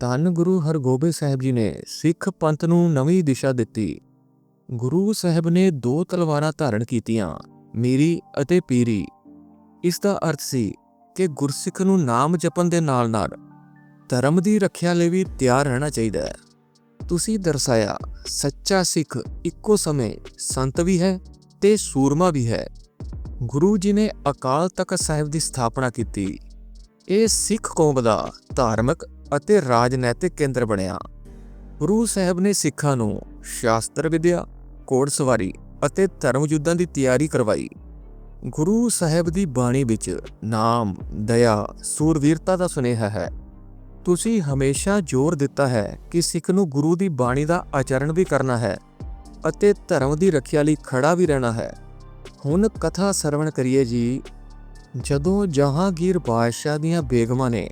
ਧੰਨ ਗੁਰੂ ਹਰਗੋਬਿੰਦ ਸਾਹਿਬ ਜੀ ਨੇ ਸਿੱਖ ਪੰਥ ਨੂੰ ਨਵੀਂ ਦਿਸ਼ਾ ਦਿੱਤੀ। ਗੁਰੂ ਸਾਹਿਬ ਨੇ ਦੋ ਤਲਵਾਰਾਂ ਧਾਰਨ ਕੀਤੀਆਂ, ਮੀਰੀ ਅਤੇ ਪੀਰੀ। ਇਸ ਦਾ ਅਰਥ ਸੀ ਕਿ ਗੁਰਸਿੱਖ ਨੂੰ ਨਾਮ ਜਪਣ ਦੇ ਨਾਲ-ਨਾਲ ਧਰਮ ਦੀ ਰੱਖਿਆ ਲਈ ਵੀ ਤਿਆਰ ਰਹਿਣਾ ਚਾਹੀਦਾ ਹੈ। ਤੁਸੀਂ ਦਰਸਾਇਆ, ਸੱਚਾ ਸਿੱਖ ਇੱਕੋ ਸਮੇਂ ਸੰਤ ਵੀ ਹੈ ਤੇ ਸੂਰਮਾ ਵੀ ਹੈ। ਗੁਰੂ ਜੀ ਨੇ ਅਕਾਲ ਤਖਤ ਸਾਹਿਬ ਦੀ ਸਥਾਪਨਾ ਕੀਤੀ। ਇਹ ਸਿੱਖ ਕੌਮ ਦਾ ਧਾਰਮਿਕ ਅਤੇ ਰਾਜਨੈਤਿਕ ਕੇਂਦਰ ਬਣਿਆ। ਗੁਰੂ ਸਾਹਿਬ ਨੇ ਸਿੱਖਾਂ ਨੂੰ ਸ਼ਾਸਤਰ ਵਿਦਿਆ, ਘੋੜਸਵਾਰੀ ਅਤੇ ਧਰਮ ਯੁੱਧਾਂ ਦੀ ਤਿਆਰੀ ਕਰਵਾਈ। ਗੁਰੂ ਸਾਹਿਬ ਦੀ ਬਾਣੀ ਵਿੱਚ ਨਾਮ, ਦਇਆ, ਸੂਰਵੀਰਤਾ ਦਾ ਸੁਨੇਹਾ ਹੈ। ਤੁਸੀਂ ਹਮੇਸ਼ਾ ਜ਼ੋਰ ਦਿੱਤਾ ਹੈ ਕਿ ਸਿੱਖ ਨੂੰ ਗੁਰੂ ਦੀ ਬਾਣੀ ਦਾ ਆਚਰਣ ਵੀ ਕਰਨਾ ਹੈ ਅਤੇ ਧਰਮ ਦੀ ਰੱਖਿਆ ਲਈ ਖੜਾ ਵੀ ਰਹਿਣਾ ਹੈ। ਹੁਣ ਕਥਾ ਸਰਵਣ ਕਰੀਏ ਜੀ। ਜਦੋਂ ਜਹਾਂਗੀਰ ਬਾਦਸ਼ਾਹ ਦੀਆਂ ਬੇਗਮਾਂ ਨੇ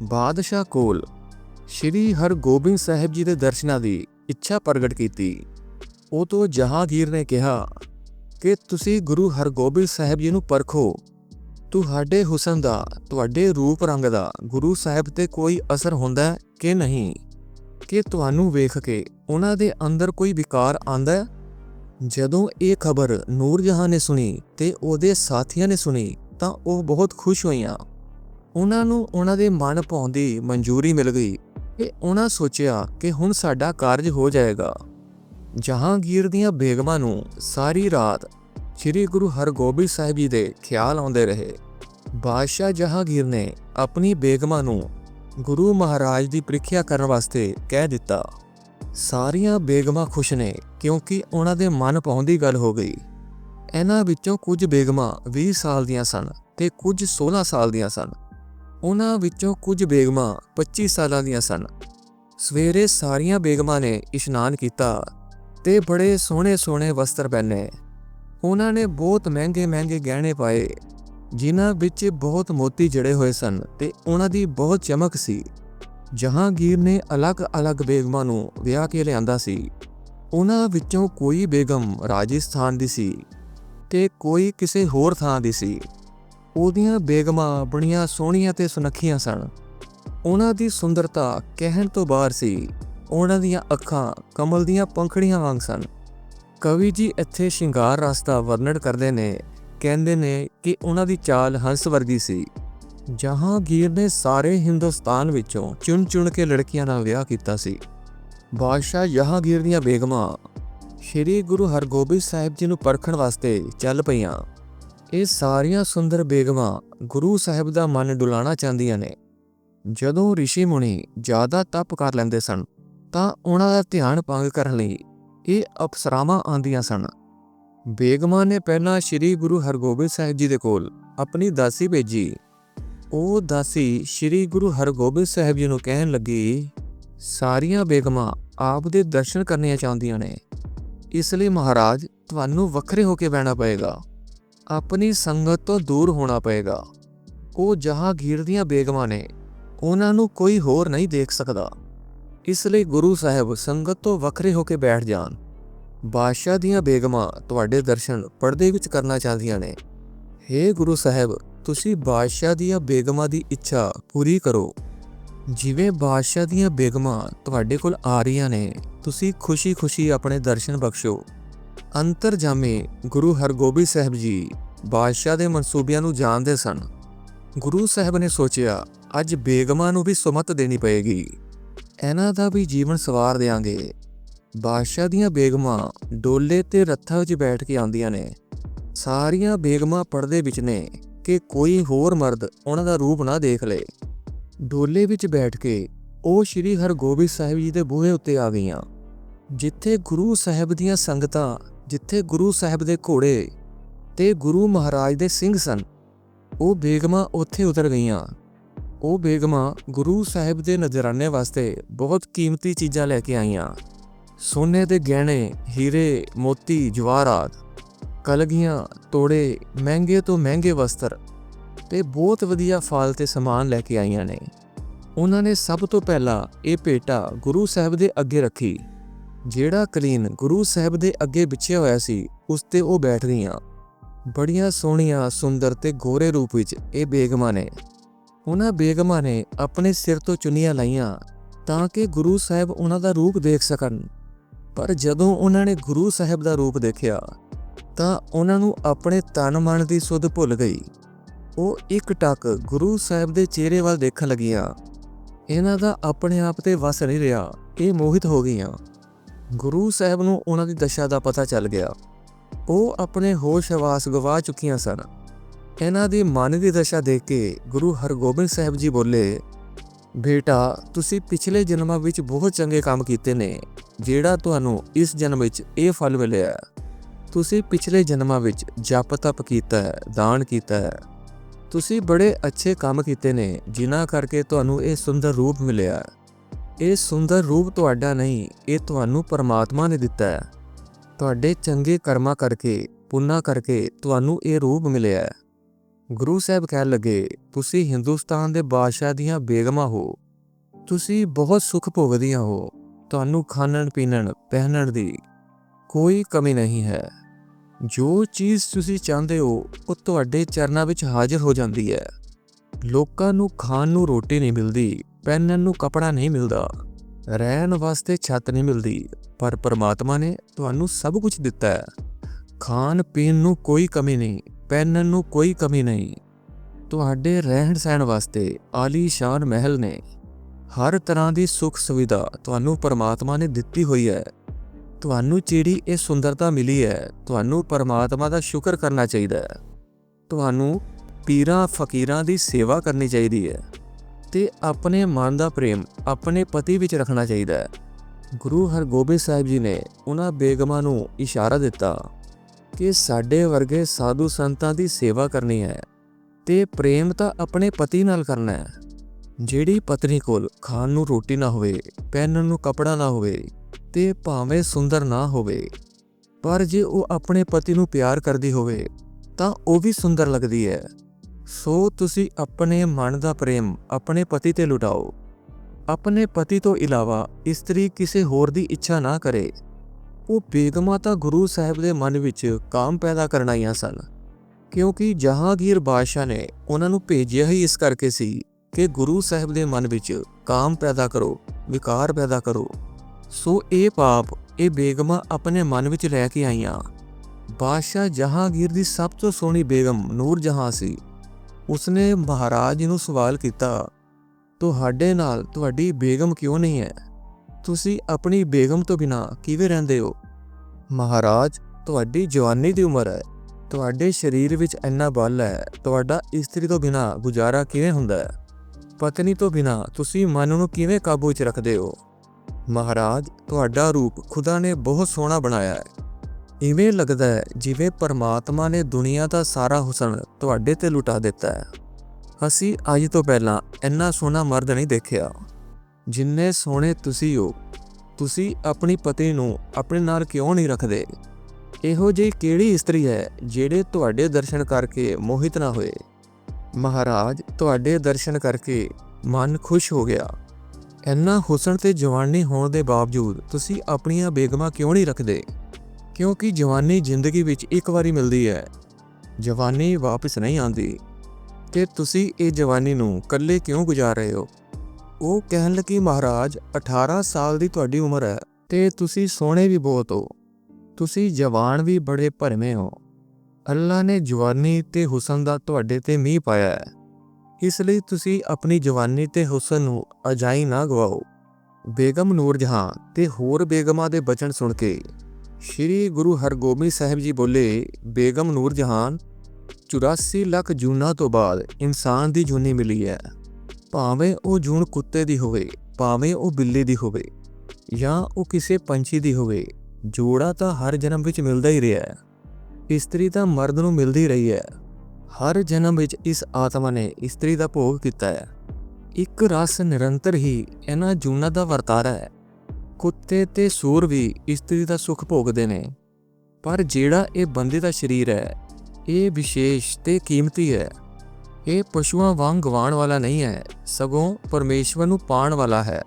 ਬਾਦਸ਼ਾਹ ਕੋਲ ਸ਼੍ਰੀ ਹਰਗੋਬਿੰਦ ਸਾਹਿਬ ਜੀ ਦੇ ਦਰਸ਼ਨਾਂ ਦੀ ਇੱਛਾ ਪ੍ਰਗਟ ਕੀਤੀ। ਉਹ ਤੋਂ ਜਹਾਂਗੀਰ ਨੇ ਕਿਹਾ ਕਿ ਤੁਸੀਂ ਗੁਰੂ ਹਰਗੋਬਿੰਦ ਸਾਹਿਬ ਜੀ ਨੂੰ ਪਰਖੋ। ਤੁਹਾਡੇ ਹੁਸਨ ਦਾ, ਤੁਹਾਡੇ ਰੂਪ ਰੰਗ ਦਾ ਗੁਰੂ ਸਾਹਿਬ ਤੇ ਕੋਈ ਅਸਰ ਹੁੰਦਾ ਕਿ ਨਹੀਂ? ਕਿ ਤੁਹਾਨੂੰ ਵੇਖ ਕੇ ਉਹਨਾਂ ਦੇ ਅੰਦਰ ਕੋਈ ਵਿਕਾਰ ਆਂਦਾ ਜਦੋਂ ਇਹ ਖਬਰ ਨੂਰ ਜਹਾਂ ਨੇ ਸੁਣੀ ਤੇ ਉਹਦੇ ਸਾਥੀਆਂ ਨੇ ਸੁਣੀ ਤਾਂ ਉਹ ਬਹੁਤ ਖੁਸ਼ ਹੋਈਆਂ। ਉਹਨਾਂ ਨੂੰ ਉਹਨਾਂ ਦੇ ਮਨ ਭਾਉਣ ਦੀ ਮਨਜ਼ੂਰੀ ਮਿਲ ਗਈ ਕਿ ਉਹਨਾਂ ਸੋਚਿਆ ਕਿ ਹੁਣ ਸਾਡਾ ਕਾਰਜ ਹੋ ਜਾਏਗਾ। ਜਹਾਂਗੀਰ ਦੀਆਂ ਬੇਗਮਾਂ ਨੂੰ ਸਾਰੀ ਰਾਤ ਸ੍ਰੀ ਗੁਰੂ ਹਰਗੋਬਿੰਦ ਸਾਹਿਬ ਜੀ ਦੇ ਖਿਆਲ ਆਉਂਦੇ ਰਹੇ। ਬਾਦਸ਼ਾਹ ਜਹਾਂਗੀਰ ਨੇ ਆਪਣੀ ਬੇਗਮਾਂ ਨੂੰ ਗੁਰੂ ਮਹਾਰਾਜ ਦੀ ਪ੍ਰੀਖਿਆ ਕਰਨ ਵਾਸਤੇ ਕਹਿ ਦਿੱਤਾ। ਸਾਰੀਆਂ ਬੇਗਮਾਂ ਖੁਸ਼ ਨੇ ਕਿਉਂਕਿ ਉਹਨਾਂ ਦੇ ਮਨ ਪਾਉਂਦੀ ਗੱਲ ਹੋ ਗਈ। ਇਹਨਾਂ ਵਿੱਚੋਂ ਕੁਝ ਬੇਗਮਾਂ 20 ਸਾਲ ਦੀਆਂ ਸਨ ਤੇ ਕੁਝ 16 ਸਾਲ ਦੀਆਂ ਸਨ। ਉਹਨਾਂ ਵਿੱਚੋਂ ਕੁਝ ਬੇਗਮਾਂ 25 ਸਾਲਾਂ ਦੀਆਂ ਸਨ। ਸਵੇਰੇ ਸਾਰੀਆਂ ਬੇਗਮਾਂ ਨੇ ਇਸ਼ਨਾਨ ਕੀਤਾ ਤੇ ਬੜੇ ਸੋਹਣੇ ਸੋਹਣੇ ਵਸਤਰ ਪਹਿਨੇ। ਉਹਨਾਂ ਨੇ ਬਹੁਤ ਮਹਿੰਗੇ ਮਹਿੰਗੇ ਗਹਿਣੇ ਪਾਏ, ਜਿਨ੍ਹਾਂ ਵਿੱਚ ਬਹੁਤ ਮੋਤੀ ਜੜੇ ਹੋਏ ਸਨ ਤੇ ਉਹਨਾਂ ਦੀ ਬਹੁਤ ਚਮਕ ਸੀ। ਜਹਾਂਗੀਰ ਨੇ ਅਲੱਗ-ਅਲੱਗ ਬੇਗਮਾਂ ਨੂੰ ਵਿਆਹ ਕੇ ਲਿਆਂਦਾ ਸੀ। ਉਹਨਾਂ ਵਿੱਚੋਂ ਕੋਈ ਬੇਗਮ ਰਾਜਸਥਾਨ ਦੀ ਸੀ ਤੇ ਕੋਈ ਕਿਸੇ ਹੋਰ ਥਾਂ ਦੀ ਸੀ। ਉਹਦੀਆਂ ਬੇਗਮਾਂ ਬੜੀਆਂ ਸੋਹਣੀਆਂ ਤੇ ਸੁਨੱਖੀਆਂ ਸਨ। ਉਹਨਾਂ ਦੀ ਸੁੰਦਰਤਾ ਕਹਿਣ ਤੋਂ ਬਾਹਰ ਸੀ, ਉਹਨਾਂ ਦੀਆਂ ਅੱਖਾਂ ਕਮਲ ਦੀਆਂ ਪੰਖੜੀਆਂ ਵਾਂਗ ਸਨ। ਕਵੀ ਜੀ ਇੱਥੇ ਸ਼ਿੰਗਾਰ ਰਸ ਦਾ ਵਰਣਨ ਕਰਦੇ ਨੇ, ਕਹਿੰਦੇ ਨੇ ਕਿ ਉਹਨਾਂ ਦੀ ਚਾਲ ਹੰਸ ਵਰਗੀ ਸੀ। ਜਹਾਂਗੀਰ ਨੇ ਸਾਰੇ ਹਿੰਦੁਸਤਾਨ ਵਿੱਚੋਂ ਚੁਣ-ਚੁਣ ਕੇ ਲੜਕੀਆਂ ਨਾਲ ਵਿਆਹ ਕੀਤਾ ਸੀ। ਬਾਦਸ਼ਾਹ ਜਹਾਂਗੀਰ ਦੀਆਂ ਬੇਗਮਾਂ ਸ਼੍ਰੀ ਗੁਰੂ ਹਰਗੋਬਿੰਦ ਸਾਹਿਬ ਜੀ ਨੂੰ ਪਰਖਣ ਵਾਸਤੇ ਚੱਲ ਪਈਆਂ। ਇਹ ਸਾਰੀਆਂ ਸੁੰਦਰ ਬੇਗਮਾਂ ਗੁਰੂ ਸਾਹਿਬ ਦਾ ਮਨ ਡੁਲਾਣਾ ਚਾਹੁੰਦੀਆਂ ਨੇ। ਜਦੋਂ ઋષਿ ਮੁਨੀ ਜ਼ਿਆਦਾ ਤਪ ਕਰ ਲੈਂਦੇ ਸਨ, ਤਾਂ ਉਹਨਾਂ ਦਾ ਧਿਆਨ ਭੰਗ ਕਰਨ ਲਈ ਇਹ ਅਪਸਰਾਵਾਂ ਆਂਦੀਆਂ ਸਨ। ਬੇਗਮਾਂ ਨੇ ਪਹਿਲਾਂ ਸ੍ਰੀ ਗੁਰੂ ਹਰਗੋਬਿੰਦ ਸਾਹਿਬ ਜੀ ਦੇ ਕੋਲ ਆਪਣੀ ਦਾਸੀ ਭੇਜੀ। ਉਹ ਦਾਸੀ ਸ੍ਰੀ ਗੁਰੂ ਹਰਗੋਬਿੰਦ ਸਾਹਿਬ ਜੀ ਨੂੰ ਕਹਿਣ ਲੱਗੀ, ਸਾਰੀਆਂ ਬੇਗਮਾਂ ਆਪ ਦੇ ਦਰਸ਼ਨ ਕਰਨੇ ਚਾਹੁੰਦੀਆਂ ਨੇ। ਇਸ ਲਈ ਮਹਾਰਾਜ, ਤੁਹਾਨੂੰ ਵੱਖਰੇ ਹੋ ਕੇ ਬਹਿਣਾ ਪਏਗਾ। ਆਪਣੀ ਸੰਗਤ ਤੋਂ ਦੂਰ ਹੋਣਾ ਪਏਗਾ। ਉਹ ਜਹਾਂਗੀਰ ਦੀਆਂ ਬੇਗਮਾਂ ਨੇ, ਉਹਨਾਂ ਨੂੰ ਕੋਈ ਹੋਰ ਨਹੀਂ ਦੇਖ ਸਕਦਾ। ਇਸ ਲਈ ਗੁਰੂ ਸਾਹਿਬ ਸੰਗਤ ਤੋਂ ਵੱਖਰੇ ਹੋ ਕੇ ਬੈਠ ਜਾਣ। ਬਾਦਸ਼ਾਹ ਦੀਆਂ ਬੇਗਮਾਂ ਤੁਹਾਡੇ ਦਰਸ਼ਨ ਪਰਦੇ ਵਿੱਚ ਕਰਨਾ ਚਾਹੁੰਦੀਆਂ ਨੇ। हे ਗੁਰੂ ਸਾਹਿਬ, ਤੁਸੀਂ ਬਾਦਸ਼ਾਹ ਦੀਆਂ ਬੇਗਮਾਂ ਦੀ ਇੱਛਾ ਪੂਰੀ ਕਰੋ। ਜਿਵੇਂ ਬਾਦਸ਼ਾਹ ਦੀਆਂ ਬੇਗਮਾਂ ਤੁਹਾਡੇ ਕੋਲ ਆ ਰਹੀਆਂ ਨੇ, ਤੁਸੀਂ ਖੁਸ਼ੀ-ਖੁਸ਼ੀ ਆਪਣੇ ਦਰਸ਼ਨ ਬਖਸ਼ੋ। ਅੰਤਰਜਾਮੇ ਗੁਰੂ ਹਰਗੋਬਿੰਦ ਸਾਹਿਬ ਜੀ ਬਾਦਸ਼ਾਹ ਦੇ ਮਨਸੂਬਿਆਂ ਨੂੰ ਜਾਣਦੇ ਸਨ। ਗੁਰੂ ਸਾਹਿਬ ਨੇ ਸੋਚਿਆ, ਅੱਜ ਬੇਗਮਾਂ ਨੂੰ ਵੀ ਸੁਮਤ ਦੇਣੀ ਪਏਗੀ। ਇਹਨਾਂ ਦਾ ਵੀ ਜੀਵਨ ਸਵਾਰ ਦੇਾਂਗੇ ਬਾਦਸ਼ਾਹ ਦੀਆਂ ਬੇਗਮਾਂ ਡੋਲੇ ਤੇ ਰੱਥਾਂ ਵਿੱਚ ਬੈਠ ਕੇ ਆਉਂਦੀਆਂ ਨੇ। ਸਾਰੀਆਂ ਬੇਗਮਾਂ ਪਰਦੇ ਵਿੱਚ ਨੇ ਕਿ ਕੋਈ ਹੋਰ ਮਰਦ ਉਹਨਾਂ ਦਾ ਰੂਪ ਨਾ ਦੇਖ ਲੇ। ਡੋਲੇ ਵਿੱਚ ਬੈਠ ਕੇ ਉਹ ਸ੍ਰੀ ਹਰਗੋਬਿੰਦ ਸਾਹਿਬ ਜੀ ਦੇ ਬੂਹੇ ਉੱਤੇ ਆ ਗਈਆਂ। ਜਿੱਥੇ ਗੁਰੂ ਸਾਹਿਬ ਦੀਆਂ ਸੰਗਤਾਂ ਜਿੱਥੇ ਗੁਰੂ ਸਾਹਿਬ ਦੇ ਘੋੜੇ ਤੇ ਗੁਰੂ ਮਹਾਰਾਜ ਦੇ ਸਿੰਘ ਸਨ, ਉਹ ਬੇਗਮਾਂ ਉੱਥੇ ਉਤਰ ਗਈਆਂ। ਉਹ ਬੇਗਮਾਂ ਗੁਰੂ ਸਾਹਿਬ ਦੇ ਨਜ਼ਰਾਨੇ ਵਾਸਤੇ ਬਹੁਤ ਕੀਮਤੀ ਚੀਜ਼ਾਂ ਲੈ ਕੇ ਆਈਆਂ। ਸੋਨੇ ਦੇ ਗਹਿਣੇ, ਹੀਰੇ, ਮੋਤੀ ਜਵਾਹਰਾਤ ਕਲਗੀਆਂ, ਤੋੜੇ, ਮਹਿੰਗੇ ਤੋਂ ਮਹਿੰਗੇ ਵਸਤਰ ਤੇ ਬਹੁਤ ਵਧੀਆ ਫਾਲ ਤੇ ਸਮਾਨ ਲੈ ਕੇ ਆਈਆਂ ਨੇ। ਉਹਨਾਂ ਨੇ ਸਭ ਤੋਂ ਪਹਿਲਾਂ ਇਹ ਭੇਟਾ ਗੁਰੂ ਸਾਹਿਬ ਦੇ ਅੱਗੇ ਰੱਖੀ। ਜਿਹੜਾ ਕਲੀਨ ਗੁਰੂ ਸਾਹਿਬ ਦੇ ਅੱਗੇ ਵਿਛਿਆ ਹੋਇਆ ਸੀ, ਉਸ ਤੇ ਉਹ ਬੈਠ ਗਈਆਂ ਬੜੀਆਂ ਸੋਹਣੀਆਂ, ਸੁੰਦਰ ਤੇ ਗੋਰੇ ਰੂਪ ਵਿੱਚ ਇਹ ਬੇਗਮਾਂ ਨੇ। ਉਹਨਾਂ ਬੇਗਮਾਂ ਨੇ ਆਪਣੇ ਸਿਰ ਤੋਂ ਚੁੰਨੀਆਂ ਲਾਈਆਂ ਤਾਂ ਕਿ ਗੁਰੂ ਸਾਹਿਬ ਉਹਨਾਂ ਦਾ ਰੂਪ ਦੇਖ ਸਕਣ। ਪਰ ਜਦੋਂ ਉਹਨਾਂ ਨੇ ਗੁਰੂ ਸਾਹਿਬ ਦਾ ਰੂਪ ਦੇਖਿਆ, ਤਾਂ ਉਹਨਾਂ ਨੂੰ ਆਪਣੇ ਤਨ ਮਨ ਦੀ ਸੁੱਧ ਭੁੱਲ ਗਈ। ਉਹ ਇੱਕ ਟੱਕ ਗੁਰੂ ਸਾਹਿਬ ਦੇ ਚਿਹਰੇ ਵੱਲ ਦੇਖਣ ਲੱਗੀਆਂ। ਇਹਨਾਂ ਦਾ ਆਪਣੇ ਆਪ ਤੇ ਵਸ ਨਹੀਂ ਰਿਹਾ, ਇਹ ਮੋਹਿਤ ਹੋ ਗਈਆਂ। ਗੁਰੂ ਸਾਹਿਬ ਨੂੰ ਉਹਨਾਂ ਦੀ ਦਸ਼ਾ ਦਾ ਪਤਾ ਚੱਲ ਗਿਆ। ਉਹ ਆਪਣੇ ਹੋਸ਼ ਹਵਾਸ ਗਵਾ ਚੁੱਕੀਆਂ ਸਨ। ਇਹਨਾਂ ਦੀ ਮਨ ਦੀ ਦਸ਼ਾ ਦੇਖ ਕੇ ਗੁਰੂ ਹਰਗੋਬਿੰਦ ਸਾਹਿਬ ਜੀ ਬੋਲੇ, ਬੇਟਾ, ਤੁਸੀਂ ਪਿਛਲੇ ਜਨਮਾਂ ਵਿੱਚ ਬਹੁਤ ਚੰਗੇ ਕੰਮ ਕੀਤੇ ਨੇ, ਜਿਹੜਾ ਤੁਹਾਨੂੰ ਇਸ ਜਨਮ ਵਿੱਚ ਇਹ ਫਲ ਮਿਲਿਆ ਤੁਸੀਂ ਪਿਛਲੇ ਜਨਮਾਂ ਵਿੱਚ ਜਪ ਤਪ ਕੀਤਾ ਹੈ, ਦਾਨ ਕੀਤਾ ਹੈ। ਤੁਸੀਂ ਬੜੇ ਅੱਛੇ ਕੰਮ ਕੀਤੇ ਨੇ, ਜਿਨ੍ਹਾਂ ਕਰਕੇ ਤੁਹਾਨੂੰ ਇਹ ਸੁੰਦਰ ਰੂਪ ਮਿਲਿਆ ਇਹ ਸੁੰਦਰ ਰੂਪ ਤੁਹਾਡਾ ਨਹੀਂ, ਇਹ ਤੁਹਾਨੂੰ ਪਰਮਾਤਮਾ ਨੇ ਦਿੱਤਾ ਹੈ। ਤੁਹਾਡੇ ਚੰਗੇ ਕਰਮਾਂ ਕਰਕੇ, ਪੁੰਨਾ ਕਰਕੇ ਤੁਹਾਨੂੰ ਇਹ ਰੂਪ ਮਿਲਿਆ ਹੈ। ਗੁਰੂ ਸਾਹਿਬ ਕਹਿਣ ਲੱਗੇ, ਤੁਸੀਂ ਹਿੰਦੁਸਤਾਨ ਦੇ ਬਾਦਸ਼ਾਹ ਦੀਆਂ ਬੇਗਮਾਂ ਹੋ। ਤੁਸੀਂ ਬਹੁਤ ਸੁੱਖ ਭੋਗਦੀਆਂ ਹੋ। ਤੁਹਾਨੂੰ ਖਾਣਨ, ਪੀਣਨ, ਪਹਿਨਣ ਦੀ ਕੋਈ ਕਮੀ ਨਹੀਂ ਹੈ। ਜੋ ਚੀਜ਼ ਤੁਸੀਂ ਚਾਹੁੰਦੇ ਹੋ, ਉਹ ਤੁਹਾਡੇ ਚਰਨਾਂ ਵਿੱਚ ਹਾਜ਼ਰ ਹੋ ਜਾਂਦੀ ਹੈ। ਲੋਕਾਂ ਨੂੰ ਖਾਣ ਨੂੰ ਰੋਟੀ ਨਹੀਂ ਮਿਲਦੀ। ਪਹਿਨਣ ਨੂੰ ਕਪੜਾ ਨਹੀਂ ਮਿਲਦਾ। ਰਹਿਣ ਵਾਸਤੇ ਛੱਤ ਨਹੀਂ ਮਿਲਦੀ, ਪਰ ਪਰਮਾਤਮਾ ਨੇ ਤੁਹਾਨੂੰ ਸਭ ਕੁਝ ਦਿੱਤਾ ਹੈ। ਖਾਣ ਪੀਣ ਨੂੰ ਕੋਈ ਕਮੀ ਨਹੀਂ, ਪਹਿਨਣ ਨੂੰ ਕੋਈ ਕਮੀ ਨਹੀਂ। ਤੁਹਾਡੇ ਰਹਿਣ ਸਹਿਣ ਵਾਸਤੇ ਆਲੀਸ਼ਾਨ ਮਹਿਲ ਨੇ ਹਰ ਤਰ੍ਹਾਂ ਦੀ ਸੁੱਖ ਸੁਵਿਧਾ ਤੁਹਾਨੂੰ ਪਰਮਾਤਮਾ ਨੇ ਦਿੱਤੀ ਹੋਈ ਹੈ। ਤੁਹਾਨੂੰ ਜਿਹੜੀ ਇਹ ਸੁੰਦਰਤਾ ਮਿਲੀ ਹੈ, ਤੁਹਾਨੂੰ ਪਰਮਾਤਮਾ ਦਾ ਸ਼ੁਕਰ ਕਰਨਾ ਚਾਹੀਦਾ ਹੈ। ਤੁਹਾਨੂੰ ਪੀਰਾਂ ਫਕੀਰਾਂ ਦੀ ਸੇਵਾ ਕਰਨੀ ਚਾਹੀਦੀ ਹੈ। ਤੇ ਆਪਣੇ ਮਨ ਦਾ ਪ੍ਰੇਮ ਆਪਣੇ ਪਤੀ ਵਿੱਚ ਰੱਖਣਾ ਚਾਹੀਦਾ ਹੈ। ਗੁਰੂ ਹਰਗੋਬਿੰਦ ਸਾਹਿਬ ਜੀ ਨੇ ਉਹਨਾਂ ਬੇਗਮਾਂ ਨੂੰ ਇਸ਼ਾਰਾ ਦਿੱਤਾ ਕਿ ਸਾਡੇ ਵਰਗੇ ਸਾਧੂ ਸੰਤਾਂ ਦੀ ਸੇਵਾ ਕਰਨੀ ਹੈ ਤੇ ਪ੍ਰੇਮ ਤਾਂ ਆਪਣੇ ਪਤੀ ਨਾਲ ਕਰਨਾ ਹੈ। ਜਿਹੜੀ ਪਤਨੀ ਕੋਲ ਖਾਣ ਨੂੰ ਰੋਟੀ ਨਾ ਹੋਵੇ, ਪਹਿਨਣ ਨੂੰ ਕਪੜਾ ਨਾ ਹੋਵੇ ਤੇ ਭਾਵੇਂ ਸੁੰਦਰ ਨਾ ਹੋਵੇ, ਪਰ ਜੇ ਉਹ ਆਪਣੇ ਪਤੀ ਨੂੰ ਪਿਆਰ ਕਰਦੀ ਹੋਵੇ, ਤਾਂ ਉਹ ਵੀ ਸੁੰਦਰ ਲੱਗਦੀ ਹੈ। ਸੋ ਤੁਸੀਂ ਆਪਣੇ ਮਨ ਦਾ ਪ੍ਰੇਮ ਆਪਣੇ ਪਤੀ ਤੇ ਲੁਟਾਓ। ਆਪਣੇ ਪਤੀ ਤੋਂ ਇਲਾਵਾ ਇਸਤਰੀ ਕਿਸੇ ਹੋਰ ਦੀ ਇੱਛਾ ਨਾ ਕਰੇ। ਉਹ ਬੇਗਮਾਂ ਤਾਂ ਗੁਰੂ ਸਾਹਿਬ ਦੇ ਮਨ ਵਿੱਚ ਕਾਮ ਪੈਦਾ ਕਰਨ ਆਈਆਂ ਸਨ, ਕਿਉਂਕਿ ਜਹਾਂਗੀਰ ਬਾਦਸ਼ਾਹ ਨੇ ਉਹਨਾਂ ਨੂੰ ਭੇਜਿਆ ਹੀ ਇਸ ਕਰਕੇ ਸੀ ਕਿ ਗੁਰੂ ਸਾਹਿਬ ਦੇ ਮਨ ਵਿੱਚ ਕਾਮ ਪੈਦਾ ਕਰੋ, ਵਿਕਾਰ ਪੈਦਾ ਕਰੋ। ਸੋ ਇਹ ਪਾਪ, ਇਹ ਬੇਗਮਾਂ ਆਪਣੇ ਮਨ ਵਿੱਚ ਲੈ ਕੇ ਆਈਆਂ। ਬਾਦਸ਼ਾਹ ਜਹਾਂਗੀਰ ਦੀ ਸਭ ਤੋਂ ਸੋਹਣੀ ਬੇਗਮ ਨੂਰ ਜਹਾਂ ਸੀ। ਉਸਨੇ ਮਹਾਰਾਜ ਨੂੰ ਸਵਾਲ ਕੀਤਾ, ਤੁਹਾਡੇ ਨਾਲ ਤੁਹਾਡੀ ਬੇਗਮ ਕਿਉਂ ਨਹੀਂ ਹੈ? ਤੁਸੀਂ ਆਪਣੀ ਬੇਗਮ ਤੋਂ ਬਿਨਾ ਕਿਵੇਂ ਰਹਿੰਦੇ ਹੋ? ਮਹਾਰਾਜ, ਤੁਹਾਡੀ ਜਵਾਨੀ ਦੀ ਉਮਰ ਹੈ। ਤੁਹਾਡੇ ਸਰੀਰ ਵਿੱਚ ਇੰਨਾ ਬਲ ਹੈ। ਤੁਹਾਡਾ ਇਸਤਰੀ ਤੋਂ ਬਿਨਾ ਗੁਜ਼ਾਰਾ ਕਿਵੇਂ ਹੁੰਦਾ ਹੈ? ਪਤਨੀ ਤੋਂ ਬਿਨਾ ਤੁਸੀਂ ਮਨ ਨੂੰ ਕਿਵੇਂ ਕਾਬੂ ਵਿੱਚ ਰੱਖਦੇ ਹੋ? ਮਹਾਰਾਜ, ਤੁਹਾਡਾ ਰੂਪ ਖੁਦਾ ਨੇ ਬਹੁਤ ਸੋਹਣਾ ਬਣਾਇਆ ਹੈ। ਇਵੇਂ ਲੱਗਦਾ ਹੈ ਜਿਵੇਂ ਪਰਮਾਤਮਾ ਨੇ ਦੁਨੀਆ ਦਾ ਸਾਰਾ ਹੁਸਨ ਤੁਹਾਡੇ ਤੇ ਲੁਟਾ ਦਿੱਤਾ ਹੈ। ਅਸੀਂ ਅੱਜ ਤੋਂ ਪਹਿਲਾਂ ਇੰਨਾ ਸੋਹਣਾ ਮਰਦ ਨਹੀਂ ਦੇਖਿਆ। ਜਿੰਨੇ ਸੋਹਣੇ ਤੁਸੀਂ ਹੋ, ਤੁਸੀਂ ਆਪਣੀ ਪਤਨੀ ਨੂੰ ਆਪਣੇ ਨਾਲ ਕਿਉਂ ਨਹੀਂ ਰੱਖਦੇ? ਇਹੋ ਜਿਹੀ ਕਿਹੜੀ ਇਸਤਰੀ ਹੈ ਜਿਹੜੇ ਤੁਹਾਡੇ ਦਰਸ਼ਨ ਕਰਕੇ ਮੋਹਿਤ ਨਾ ਹੋਏ? ਮਹਾਰਾਜ, ਤੁਹਾਡੇ ਦਰਸ਼ਨ ਕਰਕੇ ਮਨ ਖੁਸ਼ ਹੋ ਗਿਆ। ਇੰਨਾ ਹੁਸਨ ਤੇ ਜਵਾਨੀ ਹੋਣ ਦੇ ਬਾਵਜੂਦ ਤੁਸੀਂ ਆਪਣੀਆਂ ਬੇਗਮਾਂ ਕਿਉਂ ਨਹੀਂ ਰੱਖਦੇ? ਕਿਉਂਕਿ ਜਵਾਨੀ ਜ਼ਿੰਦਗੀ ਵਿੱਚ ਇੱਕ ਵਾਰੀ ਮਿਲਦੀ ਹੈ। ਜਵਾਨੀ ਵਾਪਸ ਨਹੀਂ ਆਉਂਦੀ। ਕਿ ਤੁਸੀਂ ਇਹ ਜਵਾਨੀ ਨੂੰ ਇਕੱਲੇ ਕਿਉਂ ਗੁਜ਼ਾਰ ਰਹੇ ਹੋ? ਉਹ ਕਹਿਣ ਲੱਗੀ, ਮਹਾਰਾਜ 18 ਸਾਲ ਦੀ ਤੁਹਾਡੀ ਉਮਰ ਹੈ ਤੇ ਤੁਸੀਂ ਸੋਹਣੇ ਵੀ ਬਹੁਤ ਹੋ। ਤੁਸੀਂ ਜਵਾਨ ਵੀ ਬੜੇ ਭਰਵੇਂ ਹੋ। ਅੱਲਾ ਨੇ ਜਵਾਨੀ ਤੇ ਹੁਸਨ ਦਾ ਤੁਹਾਡੇ ਤੇ ਮੀਂਹ ਪਾਇਆ ਹੈ। ਇਸ ਲਈ ਤੁਸੀਂ ਆਪਣੀ ਜਵਾਨੀ ਤੇ ਹੁਸਨ ਨੂੰ ਅਜਾਈ ਨਾ ਗਵਾਓ। ਬੇਗਮ ਨੂਰ ਜਹਾਂ ਤੇ ਹੋਰ ਬੇਗਮਾਂ ਦੇ ਬਚਨ ਸੁਣ ਕੇ ਸ਼੍ਰੀ ਗੁਰੂ ਹਰਗੋਬਿੰਦ ਸਾਹਿਬ ਜੀ ਬੋਲੇ, ਬੇਗਮ ਨੂਰ ਜਹਾਨ 84 ਲੱਖ ਜੂਨਾਂ ਤੋਂ ਬਾਅਦ ਇਨਸਾਨ ਦੀ ਜੂਨੀ ਮਿਲੀ ਹੈ। ਭਾਵੇਂ ਉਹ ਜੂਨ ਕੁੱਤੇ ਦੀ ਹੋਵੇ, ਭਾਵੇਂ ਉਹ ਬਿੱਲੀ ਦੀ ਹੋਵੇ, ਜਾਂ ਉਹ ਕਿਸੇ ਪੰਛੀ ਦੀ ਹੋਵੇ, ਜੋੜਾ ਤਾਂ ਹਰ ਜਨਮ ਵਿੱਚ ਮਿਲਦਾ ਹੀ ਰਿਹਾ ਹੈ। ਇਸਤਰੀ ਤਾਂ ਮਰਦ ਨੂੰ ਮਿਲਦੀ ਰਹੀ ਹੈ। ਹਰ ਜਨਮ ਵਿੱਚ ਇਸ ਆਤਮਾ ਨੇ ਇਸਤਰੀ ਦਾ ਭੋਗ ਕੀਤਾ ਹੈ। ਇੱਕ ਰਸ ਨਿਰੰਤਰ ਹੀ ਇਹਨਾਂ ਜੂਨਾਂ ਦਾ ਵਰਤਾਰਾ ਹੈ। ਕੁੱਤੇ ਤੇ ਸੂਰ ਵੀ ਇਸਤਰੀ ਦਾ ਸੁੱਖ ਭੋਗਦੇ ਨੇ। ਪਰ ਜਿਹੜਾ ਇਹ ਬੰਦੇ ਦਾ ਸਰੀਰ ਹੈ, ਇਹ ਵਿਸ਼ੇਸ਼ ਤੇ ਕੀਮਤੀ ਹੈ। ਇਹ ਪਸ਼ੂਆਂ ਵਾਂਗ ਗਵਾਣ ਵਾਲਾ ਨਹੀਂ ਹੈ, ਸਗੋਂ ਪਰਮੇਸ਼ਵਰ ਨੂੰ ਪਾਣ ਵਾਲਾ ਹੈ।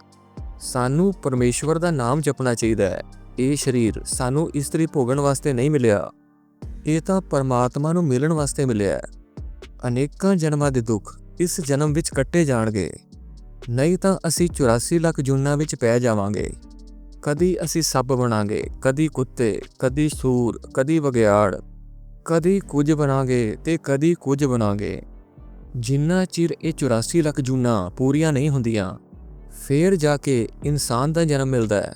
ਸਾਨੂੰ ਪਰਮੇਸ਼ਵਰ ਦਾ ਨਾਮ ਜਪਣਾ ਚਾਹੀਦਾ ਹੈ। ਇਹ ਸਰੀਰ ਸਾਨੂੰ ਇਸਤਰੀ ਭੋਗਣ ਵਾਸਤੇ ਨਹੀਂ ਮਿਲਿਆ। ਇਹ ਤਾਂ ਪਰਮਾਤਮਾ ਨੂੰ ਮਿਲਣ ਵਾਸਤੇ ਮਿਲਿਆ ਹੈ। ਅਨੇਕਾਂ ਜਨਮਾਂ ਦੇ ਦੁੱਖ ਇਸ ਜਨਮ ਵਿੱਚ ਕੱਟੇ ਜਾਣਗੇ। ਨਹੀਂ ਤਾਂ ਅਸੀਂ 84 ਲੱਖ ਜੂਨਾਂ ਵਿੱਚ ਪੈ ਜਾਵਾਂਗੇ। ਕਦੀ ਅਸੀਂ ਸੱਪ ਬਣਾਂਗੇ, ਕਦੀ ਕੁੱਤੇ, ਕਦੀ ਸੂਰ, ਕਦੀ ਬਗਿਆੜ ਕਦੀ ਕੁਝ ਬਣਾਂਗੇ ਤੇ ਕਦੀ ਕੁਝ ਬਣਾਂਗੇ। ਜਿੰਨਾ ਚਿਰ ਇਹ 84 ਲੱਖ ਜੂਨਾਂ ਪੂਰੀਆਂ ਨਹੀਂ ਹੁੰਦੀਆਂ, ਫੇਰ ਜਾ ਕੇ ਇਨਸਾਨ ਦਾ ਜਨਮ ਮਿਲਦਾ ਹੈ।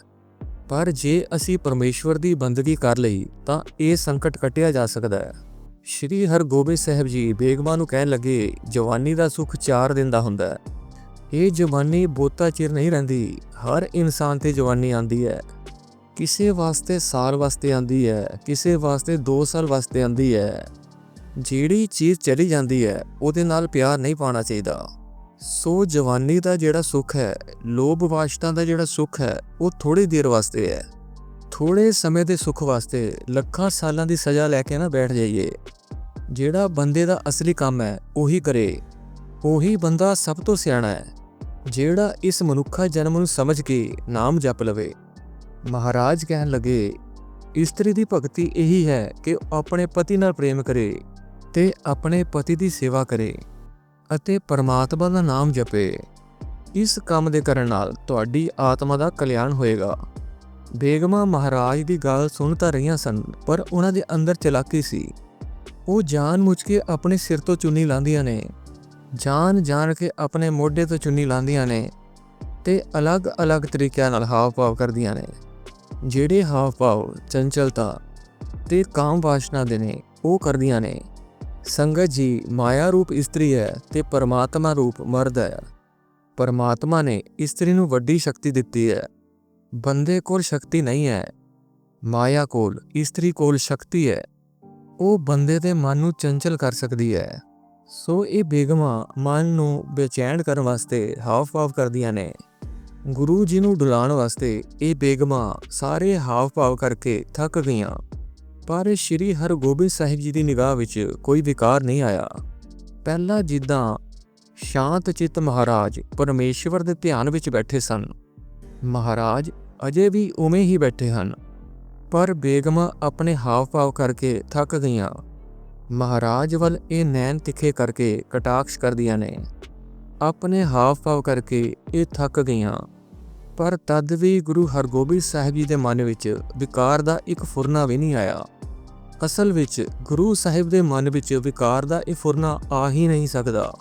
ਪਰ ਜੇ ਅਸੀਂ ਪਰਮੇਸ਼ਵਰ ਦੀ ਬੰਦਗੀ ਕਰ ਲਈ, ਤਾਂ ਇਹ ਸੰਕਟ ਕੱਟਿਆ ਜਾ ਸਕਦਾ ਹੈ। ਸ਼੍ਰੀ ਹਰਗੋਬਿੰਦ ਸਾਹਿਬ ਜੀ ਬੇਗਮਾਂ ਨੂੰ ਕਹਿਣ ਲੱਗੇ, ਜਵਾਨੀ ਦਾ ਸੁੱਖ 4 ਦਿਨ ਦਾ ਹੁੰਦਾ ਹੈ। ਇਹ ਜਵਾਨੀ ਬਹੁਤਾ ਚਿਰ ਨਹੀਂ ਰਹਿੰਦੀ। ਹਰ ਇਨਸਾਨ ਤੇ ਜਵਾਨੀ ਆਂਦੀ ਹੈ। ਕਿਸੇ ਵਾਸਤੇ ਸਾਲ ਵਾਸਤੇ ਆਂਦੀ ਹੈ, ਕਿਸੇ ਵਾਸਤੇ 2 ਸਾਲ ਵਾਸਤੇ ਆਂਦੀ ਹੈ। ਜਿਹੜੀ ਚੀਜ਼ ਚਲੀ ਜਾਂਦੀ ਹੈ, ਉਹਦੇ ਨਾਲ ਪਿਆਰ ਨਹੀਂ ਪਾਉਣਾ ਚਾਹੀਦਾ। ਸੋ ਜਵਾਨੀ ਦਾ ਜਿਹੜਾ ਸੁੱਖ ਹੈ, ਲੋਭ ਵਾਸ਼ਤਾ ਦਾ ਜਿਹੜਾ ਸੁੱਖ ਹੈ, ਉਹ ਥੋੜੀ ਦੇਰ ਵਾਸਤੇ ਹੈ। ਥੋੜੇ ਸਮੇਂ ਦੇ ਸੁੱਖ ਵਾਸਤੇ ਲੱਖਾਂ ਸਾਲਾਂ ਦੀ ਸਜ਼ਾ ਲੈ ਕੇ ਨਾ ਬੈਠ ਜਾਈਏ। ਜਿਹੜਾ ਬੰਦੇ ਦਾ ਅਸਲੀ ਕੰਮ ਹੈ, ਉਹੀ ਕਰੇ। ਉਹੀ ਬੰਦਾ ਸਭ ਤੋਂ ਸਿਆਣਾ ਹੈ। ਜਿਹੜਾ ਇਸ ਮਨੁੱਖਾ ਜਨਮ ਨੂੰ ਸਮਝ ਕੇ ਨਾਮ ਜਪ ਲਵੇ। ਮਹਾਰਾਜ ਕਹਿਣ ਲੱਗੇ, ਇਸਤਰੀ ਦੀ ਭਗਤੀ ਇਹੀ ਹੈ ਕਿ ਆਪਣੇ ਪਤੀ ਨਾਲ ਪ੍ਰੇਮ ਕਰੇ ਤੇ ਆਪਣੇ ਪਤੀ ਦੀ ਸੇਵਾ ਕਰੇ ਅਤੇ ਪਰਮਾਤਮਾ ਦਾ ਨਾਮ ਜਪੇ। ਇਸ ਕੰਮ ਦੇ ਕਰਨ ਨਾਲ ਤੁਹਾਡੀ ਆਤਮਾ ਦਾ ਕਲਿਆਣ ਹੋਏਗਾ। ਬੇਗਮਾ ਮਹਾਰਾਜ ਦੀ ਗੱਲ ਸੁਣ ਤਾਂ ਰਹੀਆਂ ਸਨ, ਪਰ ਉਹਨਾਂ ਦੇ ਅੰਦਰ ਚਲਾਕੀ ਸੀ। ਉਹ ਜਾਣ ਮੁੱਝ ਕੇ ਆਪਣੇ ਸਿਰ ਤੋਂ ਚੁੰਨੀ ਲਾਂਦੀਆਂ ਨੇ। ਜਾਣ ਜਾਣ ਕੇ ਆਪਣੇ ਮੋਢੇ ਤੋਂ ਚੁੰਨੀ ਲਾਉਂਦੀਆਂ ਨੇ ਤੇ ਅਲੱਗ-ਅਲੱਗ ਤਰੀਕਿਆਂ ਨਾਲ ਹਾਵ-ਭਾਵ ਕਰਦੀਆਂ ਨੇ। ਜਿਹੜੇ ਹਾਵ-ਭਾਵ ਚੰਚਲਤਾ ਤੇ ਕਾਮ ਵਾਸ਼ਨਾ ਦੇ ਨੇ, ਉਹ ਕਰਦੀਆਂ ਨੇ। ਸੰਗਤ ਜੀ ਮਾਇਆ ਰੂਪ ਇਸਤਰੀ ਹੈ ਤੇ ਪਰਮਾਤਮਾ ਰੂਪ ਮਰਦ ਹੈ। ਪਰਮਾਤਮਾ ਨੇ ਇਸਤਰੀ ਨੂੰ ਵੱਡੀ ਸ਼ਕਤੀ ਦਿੱਤੀ ਹੈ। ਬੰਦੇ ਕੋਲ ਸ਼ਕਤੀ ਨਹੀਂ ਹੈ। ਮਾਇਆ ਕੋਲ, ਇਸਤਰੀ ਕੋਲ ਸ਼ਕਤੀ ਹੈ। ਉਹ ਬੰਦੇ ਦੇ ਮਨ ਨੂੰ ਚੰਚਲ ਕਰ ਸਕਦੀ ਹੈ। ਸੋ ਇਹ ਬੇਗਮਾਂ ਮਨ ਨੂੰ ਬੇਚੈਨ ਕਰਨ ਵਾਸਤੇ ਹਾਵ-ਭਾਵ ਕਰਦੀਆਂ ਨੇ। ਗੁਰੂ ਜੀ ਨੂੰ ਡੁਲਾਉਣ ਵਾਸਤੇ ਇਹ ਬੇਗਮਾਂ ਸਾਰੇ ਹਾਵ-ਭਾਵ ਕਰਕੇ ਥੱਕ ਗਈਆਂ। ਪਰ ਸ਼੍ਰੀ ਹਰਗੋਬਿੰਦ ਸਾਹਿਬ ਜੀ ਦੀ ਨਿਗਾਹ ਵਿੱਚ ਕੋਈ ਵਿਕਾਰ ਨਹੀਂ ਆਇਆ। ਪਹਿਲਾਂ ਜਿੱਦਾਂ ਸ਼ਾਂਤ ਚਿੱਤ ਮਹਾਰਾਜ ਪਰਮੇਸ਼ਵਰ ਦੇ ਧਿਆਨ ਵਿੱਚ ਬੈਠੇ ਸਨ, ਮਹਾਰਾਜ ਅਜੇ ਵੀ ਉਵੇਂ ਹੀ ਬੈਠੇ ਹਨ। ਪਰ ਬੇਗਮਾਂ ਆਪਣੇ ਹਾਵ-ਭਾਵ ਕਰਕੇ ਥੱਕ ਗਈਆਂ। ਮਹਾਰਾਜ ਵੱਲ ਇਹ ਨੈਣ ਤਿੱਖੇ ਕਰਕੇ ਕਟਾਕਸ਼ ਕਰਦੀਆਂ ਨੇ। ਆਪਣੇ ਹਾਵ-ਭਾਵ ਕਰਕੇ ਇਹ ਥੱਕ ਗਈਆਂ। ਪਰ ਤਦ ਵੀ ਗੁਰੂ ਹਰਗੋਬਿੰਦ ਸਾਹਿਬ ਜੀ ਦੇ ਮਨ ਵਿੱਚ ਵਿਕਾਰ ਦਾ ਇੱਕ ਫੁਰਨਾ ਵੀ ਨਹੀਂ ਆਇਆ। ਅਸਲ ਵਿੱਚ ਗੁਰੂ ਸਾਹਿਬ ਦੇ ਮਨ ਵਿੱਚ ਵਿਕਾਰ ਦਾ ਇਹ ਫੁਰਨਾ ਆ ਹੀ ਨਹੀਂ ਸਕਦਾ।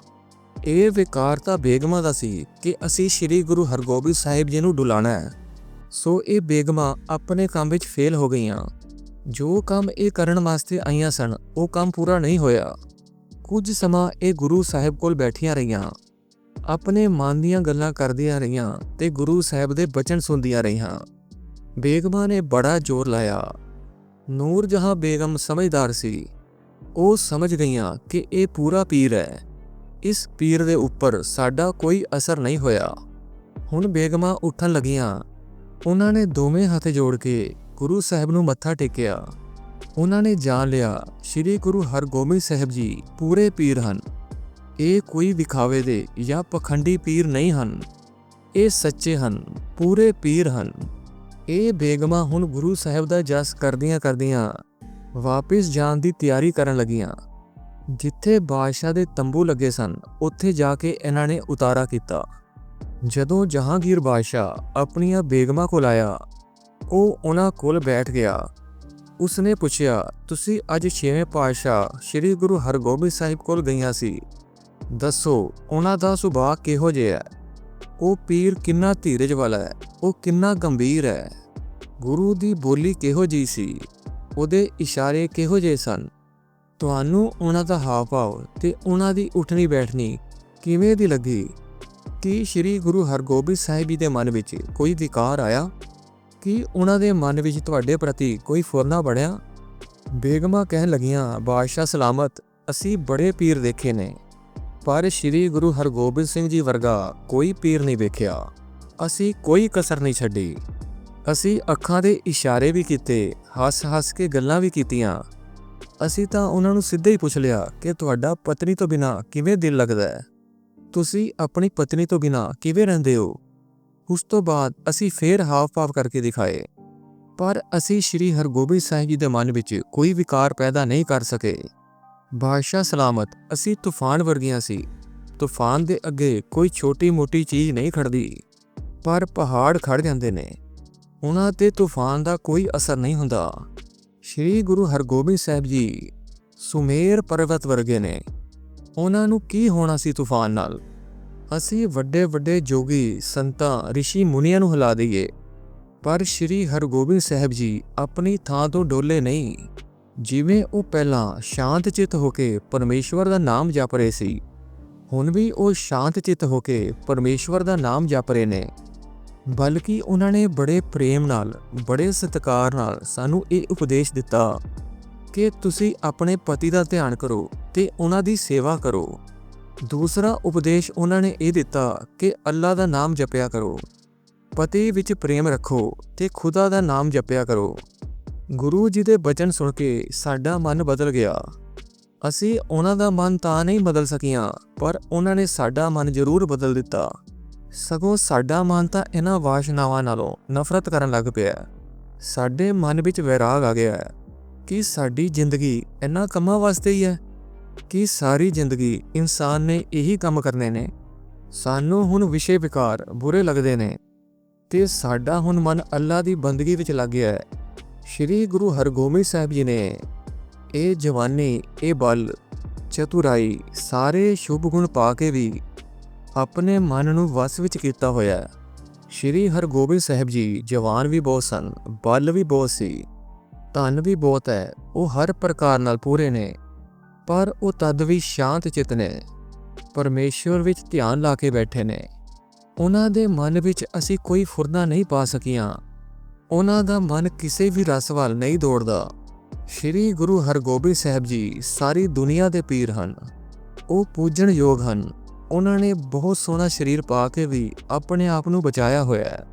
ਇਹ ਵਿਕਾਰ ਤਾਂ ਬੇਗਮਾਂ ਦਾ ਸੀ ਕਿ ਅਸੀਂ ਸ੍ਰੀ ਗੁਰੂ ਹਰਗੋਬਿੰਦ ਸਾਹਿਬ ਜੀ ਨੂੰ ਡੁਲਾਣਾ ਹੈ। ਸੋ ਇਹ ਬੇਗਮਾਂ ਆਪਣੇ ਕੰਮ ਵਿੱਚ ਫੇਲ ਹੋ ਗਈਆਂ। ਜੋ ਕੰਮ ਇਹ ਕਰਨ ਵਾਸਤੇ ਆਈਆਂ ਸਨ, ਉਹ ਕੰਮ ਪੂਰਾ ਨਹੀਂ ਹੋਇਆ। ਕੁਝ ਸਮਾਂ ਇਹ ਗੁਰੂ ਸਾਹਿਬ ਕੋਲ ਬੈਠੀਆਂ ਰਹੀਆਂ। ਆਪਣੇ ਮਨ ਦੀਆਂ ਗੱਲਾਂ ਕਰਦੀਆਂ ਰਹੀਆਂ ਤੇ ਗੁਰੂ ਸਾਹਿਬ ਦੇ ਬਚਨ ਸੁਣਦੀਆਂ ਰਹੀਆਂ। ਬੇਗਮਾਂ ਨੇ ਬੜਾ ਜ਼ੋਰ ਲਾਇਆ। ਨੂਰ ਜਹਾਂ ਬੇਗਮ ਸਮਝਦਾਰ ਸੀ। ਉਹ ਸਮਝ ਗਈਆਂ ਕਿ ਇਹ ਪੂਰਾ ਪੀਰ ਹੈ। ਇਸ ਪੀਰ ਦੇ ਉੱਪਰ ਸਾਡਾ ਕੋਈ ਅਸਰ ਨਹੀਂ ਹੋਇਆ। ਹੁਣ ਬੇਗਮਾਂ ਉੱਠਣ ਲੱਗੀਆਂ। ਉਹਨਾਂ ਨੇ ਦੋਵੇਂ ਹੱਥ ਜੋੜ ਕੇ ਗੁਰੂ ਸਾਹਿਬ ਨੂੰ ਮੱਥਾ ਟੇਕਿਆ। ਉਹਨਾਂ ਨੇ ਜਾਣ ਲਿਆ, ਸ੍ਰੀ ਗੁਰੂ ਹਰਗੋਬਿੰਦ ਸਾਹਿਬ ਜੀ ਪੂਰੇ ਪੀਰ ਹਨ। ਇਹ ਕੋਈ ਵਿਖਾਵੇ ਦੇ ਜਾਂ ਪਖੰਡੀ ਪੀਰ ਨਹੀਂ ਹਨ। ਇਹ ਸੱਚੇ ਹਨ, ਪੂਰੇ ਪੀਰ ਹਨ। ਇਹ ਬੇਗਮਾਂ ਹੁਣ ਗੁਰੂ ਸਾਹਿਬ ਦਾ ਜਸ ਕਰਦੀਆਂ ਕਰਦੀਆਂ ਵਾਪਿਸ ਜਾਣ ਦੀ ਤਿਆਰੀ ਕਰਨ ਲੱਗੀਆਂ। ਜਿੱਥੇ ਬਾਦਸ਼ਾਹ ਦੇ ਤੰਬੂ ਲੱਗੇ ਸਨ, ਉੱਥੇ ਜਾ ਕੇ ਇਹਨਾਂ ਨੇ ਉਤਾਰਾ ਕੀਤਾ। ਜਦੋਂ ਜਹਾਂਗੀਰ ਬਾਦਸ਼ਾਹ ਆਪਣੀਆਂ ਬੇਗਮਾਂ ਕੋਲ ਆਇਆ ਉਹ ਉਹਨਾਂ ਕੋਲ ਬੈਠ ਗਿਆ। ਉਸਨੇ ਪੁੱਛਿਆ, ਤੁਸੀਂ ਅੱਜ ਛੇਵੇਂ ਪਾਤਸ਼ਾਹ ਸ੍ਰੀ ਗੁਰੂ ਹਰਗੋਬਿੰਦ ਸਾਹਿਬ ਕੋਲ ਗਈਆਂ ਸੀ? ਦੱਸੋ, ਉਹਨਾਂ ਦਾ ਸੁਭਾਅ ਕਿਹੋ ਜਿਹਾ ਹੈ? ਉਹ ਪੀਰ ਕਿੰਨਾ ਧੀਰਜ ਵਾਲਾ ਹੈ? ਉਹ ਕਿੰਨਾ ਗੰਭੀਰ ਹੈ? ਗੁਰੂ ਦੀ ਬੋਲੀ ਕਿਹੋ ਜੀ ਸੀ? ਉਹਦੇ ਇਸ਼ਾਰੇ ਕਿਹੋ ਜਿਹੇ ਸਨ? ਤੁਹਾਨੂੰ ਉਹਨਾਂ ਦਾ ਹਾਵ-ਭਾਵ ਤੇ ਉਹਨਾਂ ਦੀ ਉੱਠਣੀ ਬੈਠਣੀ ਕਿਵੇਂ ਦੀ ਲੱਗੀ? ਕੀ ਸ੍ਰੀ ਗੁਰੂ ਹਰਗੋਬਿੰਦ ਸਾਹਿਬ ਜੀ ਦੇ ਮਨ ਵਿੱਚ ਕੋਈ ਵਿਕਾਰ ਆਇਆ? ਕੀ ਉਹਨਾਂ ਦੇ ਮਨ ਵਿੱਚ ਤੁਹਾਡੇ ਪ੍ਰਤੀ ਕੋਈ ਫੁਰਨਾ ਬਣਿਆ? ਬੇਗਮਾ ਕਹਿਣ ਲੱਗੀਆਂ, ਬਾਦਸ਼ਾਹ ਸਲਾਮਤ, ਅਸੀਂ ਬੜੇ ਪੀਰ ਦੇਖੇ ਨੇ। ਪਰ ਸ੍ਰੀ ਗੁਰੂ ਹਰਗੋਬਿੰਦ ਸਿੰਘ ਜੀ ਵਰਗਾ ਕੋਈ ਪੀਰ ਨਹੀਂ ਵੇਖਿਆ। ਅਸੀਂ ਕੋਈ ਕਸਰ ਨਹੀਂ ਛੱਡੀ। ਅਸੀਂ ਅੱਖਾਂ ਦੇ ਇਸ਼ਾਰੇ ਵੀ ਕੀਤੇ, ਹੱਸ-ਹੱਸ ਕੇ ਗੱਲਾਂ ਵੀ ਕੀਤੀਆਂ। ਅਸੀਂ ਤਾਂ ਉਹਨਾਂ ਨੂੰ ਸਿੱਧੇ ਹੀ ਪੁੱਛ ਲਿਆ ਕਿ ਤੁਹਾਡਾ ਪਤਨੀ ਤੋਂ ਬਿਨਾ ਕਿਵੇਂ ਦਿਲ ਲੱਗਦਾ ਹੈ? ਤੁਸੀਂ ਆਪਣੀ ਪਤਨੀ ਤੋਂ ਬਿਨਾ ਕਿਵੇਂ ਰਹਿੰਦੇ ਹੋ? ਉਸ ਤੋਂ ਬਾਅਦ ਅਸੀਂ ਫੇਰ ਹਾਵ-ਭਾਵ ਕਰਕੇ ਦਿਖਾਏ। ਪਰ ਅਸੀਂ ਸ੍ਰੀ ਹਰਗੋਬਿੰਦ ਸਾਹਿਬ ਜੀ ਦੇ ਮਨ ਵਿੱਚ ਕੋਈ ਵਿਕਾਰ ਪੈਦਾ ਨਹੀਂ ਕਰ ਸਕੇ। ਬਾਦਸ਼ਾਹ ਸਲਾਮਤ, ਅਸੀਂ ਤੂਫਾਨ ਵਰਗੀਆਂ ਸੀ। ਤੂਫਾਨ ਦੇ ਅੱਗੇ ਕੋਈ ਛੋਟੀ-ਮੋਟੀ ਚੀਜ਼ ਨਹੀਂ ਖੜਦੀ ਪਰ ਪਹਾੜ ਖੜ ਜਾਂਦੇ ਨੇ। ਉਹਨਾਂ ਤੇ ਤੂਫਾਨ ਦਾ ਕੋਈ ਅਸਰ ਨਹੀਂ ਹੁੰਦਾ। ਸ੍ਰੀ ਗੁਰੂ ਹਰਗੋਬਿੰਦ ਸਾਹਿਬ ਜੀ ਸੁਮੇਰ ਪਰਬਤ ਵਰਗੇ ਨੇ। ਉਹਨਾਂ ਨੂੰ ਕੀ ਹੋਣਾ ਸੀ ਤੂਫਾਨ ਨਾਲ? ਅਸੀਂ ਵੱਡੇ ਵੱਡੇ ਜੋਗੀ ਸੰਤਾਂ, ਰਿਸ਼ੀ ਮੁਨੀਆਂ ਨੂੰ ਹਿਲਾ ਦਈਏ। ਪਰ ਸ੍ਰੀ ਹਰਗੋਬਿੰਦ ਸਾਹਿਬ ਜੀ ਆਪਣੀ ਥਾਂ ਤੋਂ ਡੋਲੇ ਨਹੀਂ। ਜਿਵੇਂ ਉਹ ਪਹਿਲਾਂ ਸ਼ਾਂਤ ਚਿੱਤ ਹੋ ਕੇ ਪਰਮੇਸ਼ਵਰ ਦਾ ਨਾਮ ਜਪ ਰਹੇ ਸੀ, ਹੁਣ ਵੀ ਉਹ ਸ਼ਾਂਤ ਚਿੱਤ ਹੋ ਕੇ ਪਰਮੇਸ਼ਵਰ ਦਾ ਨਾਮ ਜਪ ਰਹੇ ਨੇ। ਬਲਕਿ ਉਹਨਾਂ ਨੇ ਬੜੇ ਪ੍ਰੇਮ ਨਾਲ, ਬੜੇ ਸਤਿਕਾਰ ਨਾਲ ਸਾਨੂੰ ਇਹ ਉਪਦੇਸ਼ ਦਿੱਤਾ ਕਿ ਤੁਸੀਂ ਆਪਣੇ ਪਤੀ ਦਾ ਧਿਆਨ ਕਰੋ ਤੇ ਉਹਨਾਂ ਦੀ ਸੇਵਾ ਕਰੋ। ਦੂਸਰਾ ਉਪਦੇਸ਼ ਉਹਨਾਂ ਨੇ ਇਹ ਦਿੱਤਾ ਕਿ ਅੱਲਾ ਦਾ ਨਾਮ ਜਪਿਆ ਕਰੋ, ਪਤੀ ਵਿੱਚ ਪ੍ਰੇਮ ਰੱਖੋ ਤੇ ਖੁਦਾ ਦਾ ਨਾਮ ਜਪਿਆ ਕਰੋ। ਗੁਰੂ ਜੀ ਦੇ ਬਚਨ ਸੁਣ ਕੇ ਸਾਡਾ ਮਨ ਬਦਲ ਗਿਆ। ਅਸੀਂ ਉਹਨਾਂ ਦਾ ਮਨ ਤਾਂ ਨਹੀਂ ਬਦਲ ਸਕੀਆਂ, ਪਰ ਉਹਨਾਂ ਨੇ ਸਾਡਾ ਮਨ ਜ਼ਰੂਰ ਬਦਲ ਦਿੱਤਾ। ਸਗੋਂ ਸਾਡਾ ਮਨ ਤਾਂ ਇਹਨਾਂ ਵਾਸ਼ਨਾਵਾਂ ਨਾਲੋਂ ਨਫ਼ਰਤ ਕਰਨ ਲੱਗ ਪਿਆ। ਸਾਡੇ ਮਨ ਵਿੱਚ ਵੈਰਾਗ ਆ ਗਿਆ ਹੈ ਕਿ ਸਾਡੀ ਜ਼ਿੰਦਗੀ ਇਹਨਾਂ ਕੰਮਾਂ ਵਾਸਤੇ ਹੀ ਹੈ। ਕਿ ਸਾਰੀ ਜ਼ਿੰਦਗੀ ਇਨਸਾਨ ਨੇ ਇਹੀ ਕੰਮ ਕਰਨੇ ਨੇ। ਸਾਨੂੰ ਹੁਣ ਵਿਸ਼ੇ ਵਿਕਾਰ ਬੁਰੇ ਲੱਗਦੇ ਨੇ ਤੇ ਸਾਡਾ ਹੁਣ ਮਨ ਅੱਲਾ ਦੀ ਬੰਦਗੀ ਵਿੱਚ ਲੱਗ ਗਿਆ ਹੈ। ਸ਼੍ਰੀ ਗੁਰੂ ਹਰਗੋਬਿੰਦ ਸਾਹਿਬ ਜੀ ਨੇ ਇਹ ਜਵਾਨੀ, ਇਹ ਬਲ, ਚਤੁਰਾਈ ਸਾਰੇ ਸ਼ੁਭ ਗੁਣ ਪਾ ਕੇ ਵੀ ਆਪਣੇ ਮਨ ਨੂੰ ਵਸ ਵਿੱਚ ਕੀਤਾ ਹੋਇਆ ਹੈ। ਸ਼੍ਰੀ ਹਰਗੋਬਿੰਦ ਸਾਹਿਬ ਜੀ ਜਵਾਨ ਵੀ ਬਹੁਤ ਸਨ, ਬਲ ਵੀ ਬਹੁਤ ਸੀ, ਧਨ ਵੀ ਬਹੁਤ ਹੈ, ਉਹ ਹਰ ਪ੍ਰਕਾਰ ਨਾਲ ਪੂਰੇ ਨੇ। ਪਰ ਉਹ ਤਦ ਵੀ ਸ਼ਾਂਤ ਚਿੱਤ ਨੇ, ਪਰਮੇਸ਼ਵਰ ਵਿੱਚ ਧਿਆਨ ਲਾ ਕੇ ਬੈਠੇ ਨੇ। ਉਹਨਾਂ ਦੇ ਮਨ ਵਿੱਚ ਅਸੀਂ ਕੋਈ ਫੁਰਨਾ ਨਹੀਂ ਪਾ ਸਕੀਆਂ। ਉਹਨਾਂ ਦਾ ਮਨ ਕਿਸੇ ਵੀ ਰਸ ਵੱਲ ਨਹੀਂ ਦੌੜਦਾ। ਸ਼੍ਰੀ ਗੁਰੂ ਹਰਗੋਬਿੰਦ ਸਾਹਿਬ ਜੀ ਸਾਰੀ ਦੁਨੀਆ ਦੇ ਪੀਰ ਹਨ। ਉਹ ਪੂਜਣ ਯੋਗ ਹਨ। ਉਹਨਾਂ ਨੇ ਬਹੁਤ ਸੋਹਣਾ ਸਰੀਰ ਪਾ ਕੇ ਵੀ ਆਪਣੇ ਆਪ ਨੂੰ ਬਚਾਇਆ ਹੋਇਆ ਹੈ।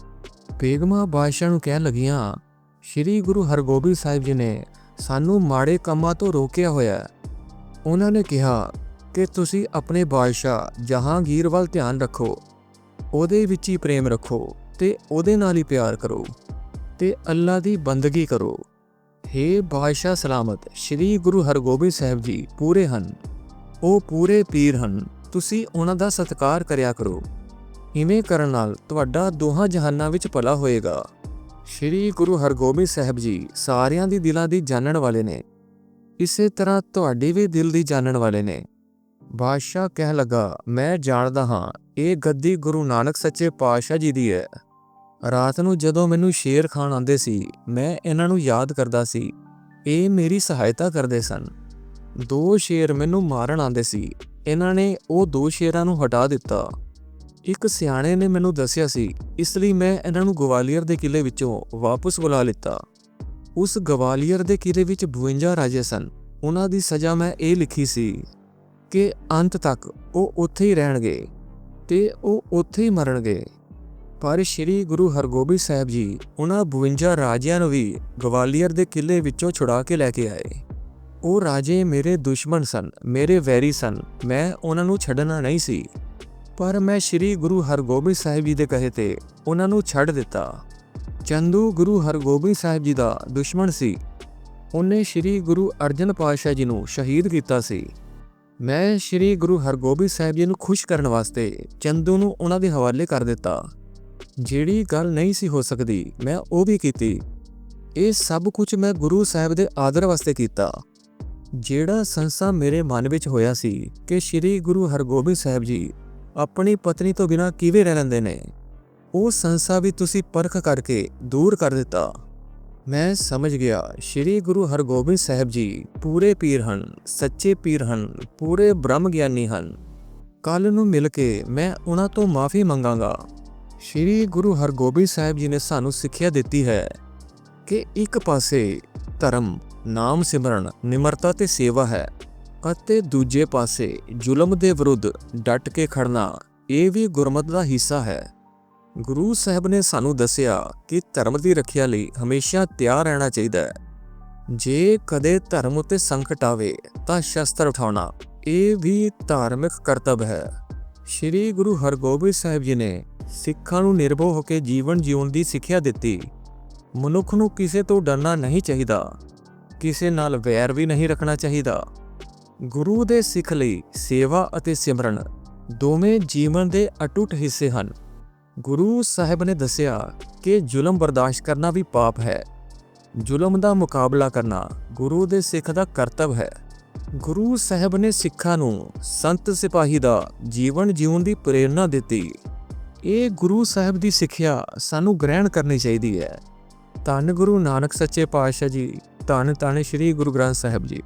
ਬੇਗਮਾ ਬਾਦਸ਼ਾਹ ਨੂੰ ਕਹਿਣ ਲੱਗੀਆਂ, ਸ਼੍ਰੀ ਗੁਰੂ ਹਰਗੋਬਿੰਦ ਸਾਹਿਬ ਜੀ ਨੇ ਸਾਨੂੰ ਮਾੜੇ ਕੰਮਾਂ ਤੋਂ ਰੋਕਿਆ ਹੋਇਆ ਹੈ। ਉਹਨਾਂ ਨੇ ਕਿਹਾ ਕਿ ਤੁਸੀਂ ਆਪਣੇ ਬਾਦਸ਼ਾਹ ਜਹਾਂਗੀਰ ਵੱਲ ਧਿਆਨ ਰੱਖੋ, ਉਹਦੇ ਵਿੱਚ ਹੀ ਪ੍ਰੇਮ ਰੱਖੋ ਤੇ ਉਹਦੇ ਨਾਲ ਹੀ ਪਿਆਰ ਕਰੋ ਤੇ ਅੱਲਾ ਦੀ ਬੰਦਗੀ ਕਰੋ। हे ਬਾਦਸ਼ਾਹ ਸਲਾਮਤ, ਸ਼੍ਰੀ ਗੁਰੂ ਹਰਗੋਬਿੰਦ ਸਾਹਿਬ ਜੀ ਪੂਰੇ ਹਨ, ਉਹ ਪੂਰੇ ਪੀਰ ਹਨ, ਤੁਸੀਂ ਉਹਨਾਂ ਦਾ ਸਤਿਕਾਰ ਕਰਿਆ ਕਰੋ। ਇਵੇਂ ਕਰਨ ਨਾਲ ਤੁਹਾਡਾ ਦੋਹਾਂ ਜਹਾਨਾਂ ਵਿੱਚ ਭਲਾ ਹੋਏਗਾ। ਸ਼੍ਰੀ ਗੁਰੂ ਹਰਗੋਬਿੰਦ ਸਾਹਿਬ ਜੀ ਸਾਰਿਆਂ ਦੀ ਦਿਲਾਂ ਦੀ ਜਾਣਨ ਵਾਲੇ ਨੇ। ਇਸੇ ਤਰ੍ਹਾਂ ਤੁਹਾਡੇ ਵੀ ਦਿਲ ਦੀ ਜਾਣਨ ਵਾਲੇ ਨੇ। ਬਾਦਸ਼ਾਹ ਕਹਿ ਲਗਾ, ਮੈਂ ਜਾਣਦਾ ਹਾਂ, ਇਹ ਗੱਦੀ ਗੁਰੂ ਨਾਨਕ ਸੱਚੇ ਪਾਤਸ਼ਾਹ ਜੀ ਦੀ ਹੈ। ਰਾਤ ਨੂੰ ਜਦੋਂ ਮੈਨੂੰ ਸ਼ੇਰ ਖਾਨ ਆਉਂਦੇ ਸੀ, ਮੈਂ ਇਹਨਾਂ ਨੂੰ ਯਾਦ ਕਰਦਾ ਸੀ। ਇਹ ਮੇਰੀ ਸਹਾਇਤਾ ਕਰਦੇ ਸਨ। ਦੋ ਸ਼ੇਰ ਮੈਨੂੰ ਮਾਰਨ ਆਉਂਦੇ ਸੀ। ਇਹਨਾਂ ਨੇ ਉਹ ਦੋ ਸ਼ੇਰਾਂ ਨੂੰ ਹਟਾ ਦਿੱਤਾ। ਇੱਕ ਸਿਆਣੇ ਨੇ ਮੈਨੂੰ ਦੱਸਿਆ ਸੀ, ਇਸ ਲਈ ਮੈਂ ਇਹਨਾਂ ਨੂੰ ਗਵਾਲੀਅਰ ਦੇ ਕਿਲੇ ਵਿੱਚੋਂ ਵਾਪਸ ਬੁਲਾ ਲਿੱਤਾ। ਉਸ ਗਵਾਲੀਅਰ ਦੇ ਕਿਲੇ ਵਿੱਚ 52 ਰਾਜੇ ਸਨ। ਉਹਨਾਂ ਦੀ ਸਜ਼ਾ ਮੈਂ ਇਹ ਲਿਖੀ ਸੀ ਕਿ ਅੰਤ ਤੱਕ ਉਹ ਉੱਥੇ ਹੀ ਰਹਿਣਗੇ ਤੇ ਉਹ ਉੱਥੇ ਹੀ ਮਰਨਗੇ। ਪਰ ਸ੍ਰੀ ਗੁਰੂ ਹਰਗੋਬਿੰਦ ਸਾਹਿਬ ਜੀ ਉਹਨਾਂ 52 ਰਾਜਿਆਂ ਨੂੰ ਵੀ ਗਵਾਲੀਅਰ ਦੇ ਕਿਲੇ ਵਿੱਚੋਂ ਛੁਡਾ ਕੇ ਲੈ ਕੇ ਆਏ। ਉਹ ਰਾਜੇ ਮੇਰੇ ਦੁਸ਼ਮਣ ਸਨ, ਮੇਰੇ ਵੈਰੀ ਸਨ, ਮੈਂ ਉਹਨਾਂ ਨੂੰ ਛੱਡਣਾ ਨਹੀਂ ਸੀ। ਪਰ ਮੈਂ ਸ੍ਰੀ ਗੁਰੂ ਹਰਗੋਬਿੰਦ ਸਾਹਿਬ ਜੀ ਦੇ ਕਹੇ ਤੇ ਉਹਨਾਂ ਨੂੰ ਛੱਡ ਦਿੱਤਾ। ਚੰਦੂ ਗੁਰੂ ਹਰਗੋਬਿੰਦ ਸਾਹਿਬ ਜੀ ਦਾ ਦੁਸ਼ਮਣ ਸੀ। ਉਹਨੇ ਸ੍ਰੀ ਗੁਰੂ ਅਰਜਨ ਪਾਤਸ਼ਾਹ ਜੀ ਨੂੰ ਸ਼ਹੀਦ ਕੀਤਾ ਸੀ। ਮੈਂ ਸ੍ਰੀ ਗੁਰੂ ਹਰਗੋਬਿੰਦ ਸਾਹਿਬ ਜੀ ਨੂੰ ਖੁਸ਼ ਕਰਨ ਵਾਸਤੇ ਚੰਦੂ ਨੂੰ ਉਹਨਾਂ ਦੇ ਹਵਾਲੇ ਕਰ ਦਿੱਤਾ। ਜਿਹੜੀ ਗੱਲ ਨਹੀਂ ਸੀ ਹੋ ਸਕਦੀ, ਮੈਂ ਉਹ ਵੀ ਕੀਤੀ। ਇਹ ਸਭ ਕੁਝ ਮੈਂ ਗੁਰੂ ਸਾਹਿਬ ਦੇ ਆਦਰ ਵਾਸਤੇ ਕੀਤਾ। ਜਿਹੜਾ ਸੰਸਾ ਮੇਰੇ ਮਨ ਵਿੱਚ ਹੋਇਆ ਸੀ ਕਿ ਸ੍ਰੀ ਗੁਰੂ ਹਰਗੋਬਿੰਦ ਸਾਹਿਬ ਜੀ ਆਪਣੀ ਪਤਨੀ ਤੋਂ ਬਿਨਾਂ ਕਿਵੇਂ ਰਹਿ ਲੈਂਦੇ ਨੇ? ਉਹ ਸੰਸਾ ਵੀ ਤੁਸੀਂ ਪਰਖ ਕਰਕੇ ਦੂਰ ਕਰ ਦਿੱਤਾ। ਮੈਂ ਸਮਝ ਗਿਆ, ਸ੍ਰੀ ਗੁਰੂ ਹਰਗੋਬਿੰਦ ਸਾਹਿਬ ਜੀ ਪੂਰੇ ਪੀਰ ਹਨ, ਸੱਚੇ ਪੀਰ ਹਨ, ਪੂਰੇ ਬ੍ਰਹਮ ਗਿਆਨੀ ਹਨ। ਕੱਲ ਨੂੰ ਮਿਲ ਕੇ ਮੈਂ ਉਹਨਾਂ ਤੋਂ ਮਾਫੀ ਮੰਗਾਂਗਾ। ਸ੍ਰੀ ਗੁਰੂ ਹਰਗੋਬਿੰਦ ਸਾਹਿਬ ਜੀ ਨੇ ਸਾਨੂੰ ਸਿੱਖਿਆ ਦਿੱਤੀ ਹੈ ਕਿ ਇੱਕ ਪਾਸੇ ਧਰਮ, ਨਾਮ ਸਿਮਰਨ, ਨਿਮਰਤਾ ਤੇ ਸੇਵਾ ਹੈ ਅਤੇ ਦੂਜੇ ਪਾਸੇ ਜ਼ੁਲਮ ਦੇ ਵਿਰੁੱਧ ਡਟ ਕੇ ਖੜਨਾ, ਇਹ ਵੀ ਗੁਰਮਤ ਦਾ ਹਿੱਸਾ ਹੈ। ਗੁਰੂ ਸਾਹਿਬ ਨੇ ਸਾਨੂੰ ਦੱਸਿਆ ਕਿ ਧਰਮ ਦੀ ਰੱਖਿਆ ਲਈ ਹਮੇਸ਼ਾ ਤਿਆਰ ਰਹਿਣਾ ਚਾਹੀਦਾ ਹੈ। ਜੇ ਕਦੇ ਧਰਮ ਉਤੇ ਸੰਕਟ ਆਵੇ, ਤਾਂ ਸ਼ਸਤਰ ਉਠਾਉਣਾ, ਇਹ ਵੀ ਧਾਰਮਿਕ ਕਰਤੱਵ ਹੈ। ਸ੍ਰੀ ਗੁਰੂ ਹਰਗੋਬਿੰਦ ਸਾਹਿਬ ਜੀ ਨੇ ਸਿੱਖਾਂ ਨੂੰ ਨਿਰਭਉ ਹੋ ਕੇ ਜੀਵਨ ਜਿਉਣ ਦੀ ਸਿੱਖਿਆ ਦਿੱਤੀ। ਮਨੁੱਖ ਨੂੰ ਕਿਸੇ ਤੋਂ ਡਰਨਾ ਨਹੀਂ ਚਾਹੀਦਾ, ਕਿਸੇ ਨਾਲ ਵੈਰ ਵੀ ਨਹੀਂ ਰੱਖਣਾ ਚਾਹੀਦਾ। ਗੁਰੂ ਦੇ ਸਿੱਖ ਲਈ ਸੇਵਾ ਅਤੇ ਸਿਮਰਨ ਦੋਵੇਂ ਜੀਵਨ ਦੇ ਅਟੁੱਟ ਹਿੱਸੇ ਹਨ। ਗੁਰੂ ਸਾਹਿਬ ਨੇ ਦੱਸਿਆ ਕਿ ਜ਼ੁਲਮ ਬਰਦਾਸ਼ਤ ਕਰਨਾ ਵੀ ਪਾਪ ਹੈ। ਜ਼ੁਲਮ ਦਾ ਮੁਕਾਬਲਾ ਕਰਨਾ ਗੁਰੂ ਦੇ ਸਿੱਖ ਦਾ ਕਰਤੱਵ ਹੈ। ਗੁਰੂ ਸਾਹਿਬ ਨੇ ਸਿੱਖਾਂ ਨੂੰ ਸੰਤ ਸਿਪਾਹੀ ਦਾ ਜੀਵਨ ਜਿਉਣ ਦੀ ਪ੍ਰੇਰਣਾ ਦਿੱਤੀ। ਇਹ ਗੁਰੂ ਸਾਹਿਬ ਦੀ ਸਿੱਖਿਆ ਸਾਨੂੰ ਗ੍ਰਹਿਣ ਕਰਨੀ ਚਾਹੀਦੀ ਹੈ। ਧੰਨ ਗੁਰੂ ਨਾਨਕ ਸੱਚੇ ਪਾਤਸ਼ਾਹ ਜੀ, ਧੰਨ ਧੰਨ ਸ੍ਰੀ ਗੁਰੂ ਗ੍ਰੰਥ ਸਾਹਿਬ ਜੀ।